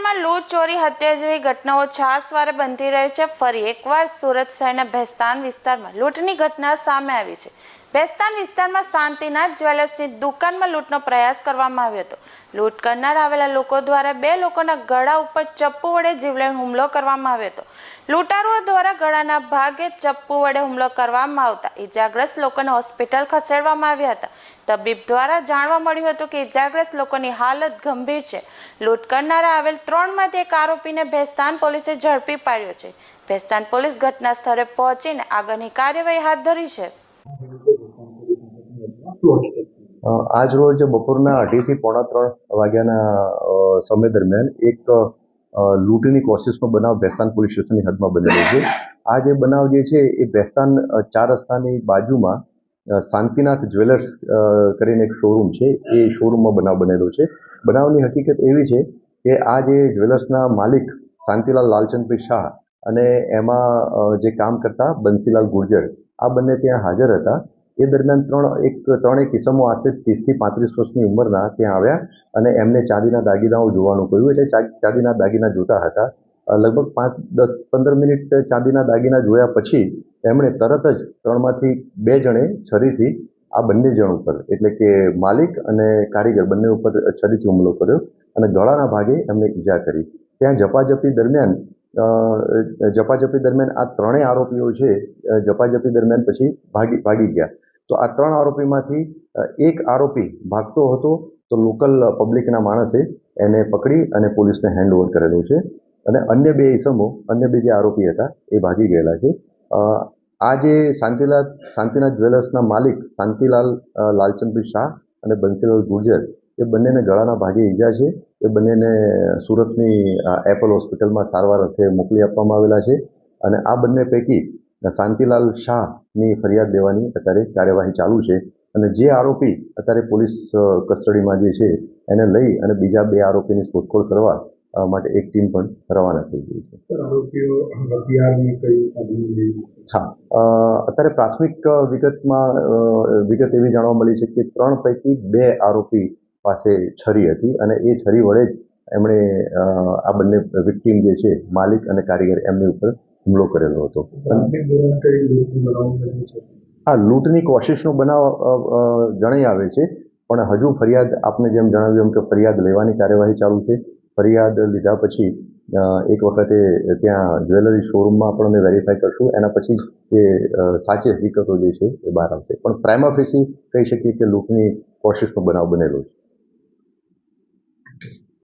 લૂંટ ચોરી, હત્યા જેવી ઘટનાઓ છાસવારે બનતી રહી છે. ફરી એકવાર સુરત શહેરના ભેસ્તાન વિસ્તારમાં લૂંટની ઘટના સામે આવી છે. ભેસ્તાન વિસ્તારમાં શાંતિનાથ જ્વેલર્સની દુકાનમાં લૂંટનો પ્રયાસ કરવામાં આવ્યો હતો. લૂંટ કરનાર આવેલા લોકો દ્વારા બે લોકોના ગળા ઉપર ચપ્પુ વડે જીવલેણ હુમલો કરવામાં આવ્યો હતો. લૂંટારુઓ દ્વારા ગળાના ભાગે ચપ્પુ વડે હુમલો કરવામાં આવતા ઈજાગ્રસ્ત લોકોને હોસ્પિટલ ખસેડવામાં આવ્યા હતા. તબીબ દ્વારા જાણવા મળ્યું હતું કે ઈજાગ્રસ્ત લોકોની હાલત ગંભીર છે. લૂંટ કરનારા આવેલ ત્રણમાંથી એક આરોપીને ભેસ્તાન પોલીસે ઝડપી પાડ્યો છે. ભેસ્તાન પોલીસ ઘટના સ્થળે પહોંચીને આગળની કાર્યવાહી હાથ ધરી છે. આજ રોજ બપોરના અઢીથી પોણા ત્રણ વાગ્યાના સમય દરમિયાન એક લૂંટની કોશિશનો બનાવ બેસ્તાન પોલીસ સ્ટેશનની હદમાં બનેલો છે. આ જે બનાવ જે છે, એ ભેસ્તાન ચાર રસ્તાની બાજુમાં શાંતિનાથ જ્વેલર્સ કરીને એક શોરૂમ છે. એ શોરૂમમાં બનાવ બનેલો છે. બનાવની હકીકત એવી છે કે આ જે જ્વેલર્સના માલિક શાંતિલાલ લાલચંદભાઈ શાહ અને એમાં જે કામ કરતા બંસીલાલ ગુર્જર આ બંને ત્યાં હાજર હતા. એ દરમિયાન ત્રણ, એક ત્રણેક કિસમો આશરે ત્રીસથી પાંત્રીસ વર્ષની ઉંમરના ત્યાં આવ્યા અને એમને ચાંદીના દાગીનાઓ જોવાનું કહ્યું. એટલે ચાંદીના દાગીના જોતા હતા. લગભગ પાંચ, દસ, પંદર મિનિટ ચાંદીના દાગીના જોયા પછી એમણે તરત જ ત્રણમાંથી બે જણે છરીથી આ બંને જણ ઉપર, એટલે કે માલિક અને કારીગર, બંને ઉપર છરીથી હુમલો કર્યો અને ગળાના ભાગે એમને ઈજા કરી. ત્યાં ઝપાઝપી દરમિયાન ઝપાઝપી દરમિયાન આ ત્રણેય આરોપીઓ છે જપાજપી દરમિયાન પછી ભાગી ભાગી ગયા. તો આ ત્રણ આરોપીમાંથી એક આરોપી ભાગતો હતો, તો લોકલ પબ્લિકના માણસે એને પકડી અને પોલીસને હેન્ડઓવર કરેલો છે. અને અન્ય બે ઇસમો અન્ય બે જે આરોપી હતા, એ ભાગી ગયેલા છે. આ જે શાંતિલાલ, શાંતિનાથ જ્વેલર્સના માલિક શાંતિલાલ લાલચંદભાઈ શાહ અને બંસીલાલ ગુર્જર એ બંનેને ગળાના ભાગે ઈજા છે. એ બંનેને સુરતની એપલ હોસ્પિટલમાં સારવાર અર્થે મોકલી આપવામાં આવેલા છે. અને આ બંને પૈકી શાંતિલાલ શાહની ફરિયાદ દેવાની અત્યારે કાર્યવાહી ચાલુ છે. અને જે આરોપી અત્યારે પોલીસ કસ્ટડીમાં જે છે એને લઈ અને બીજા બે આરોપીની શોધખોળ કરવા માટે એક ટીમ પણ રવાના થઈ ગઈ છે. હા. અત્યારે પ્રાથમિક વિગતમાં વિગત એવી જાણવા મળી છે કે ત્રણ પૈકી બે આરોપી પાસે છરી હતી અને એ છરી વડે જ એમણે આ બંને વિક્ટીમ જે છે માલિક અને કારીગર એમની ઉપર હુમલો કરેલો હતો. હા લૂંટની કોશિશનો બનાવ જણાઈ આવે છે પણ હજુ ફરિયાદ આપને જેમ જણાવ્યું એમ કે ફરિયાદ લેવાની કાર્યવાહી ચાલુ છે. ફરિયાદ લીધા પછી એક વખતે ત્યાં જ્વેલરી શોરૂમમાં પણ અમે વેરીફાઈ કરશું. એના પછી જ એ સાચી હકીકતો જે છે એ બહાર આવશે. પણ પ્રાઇમા ફેસી કહી શકીએ કે લૂંટની કોશિશનો બનાવ બનેલો છે.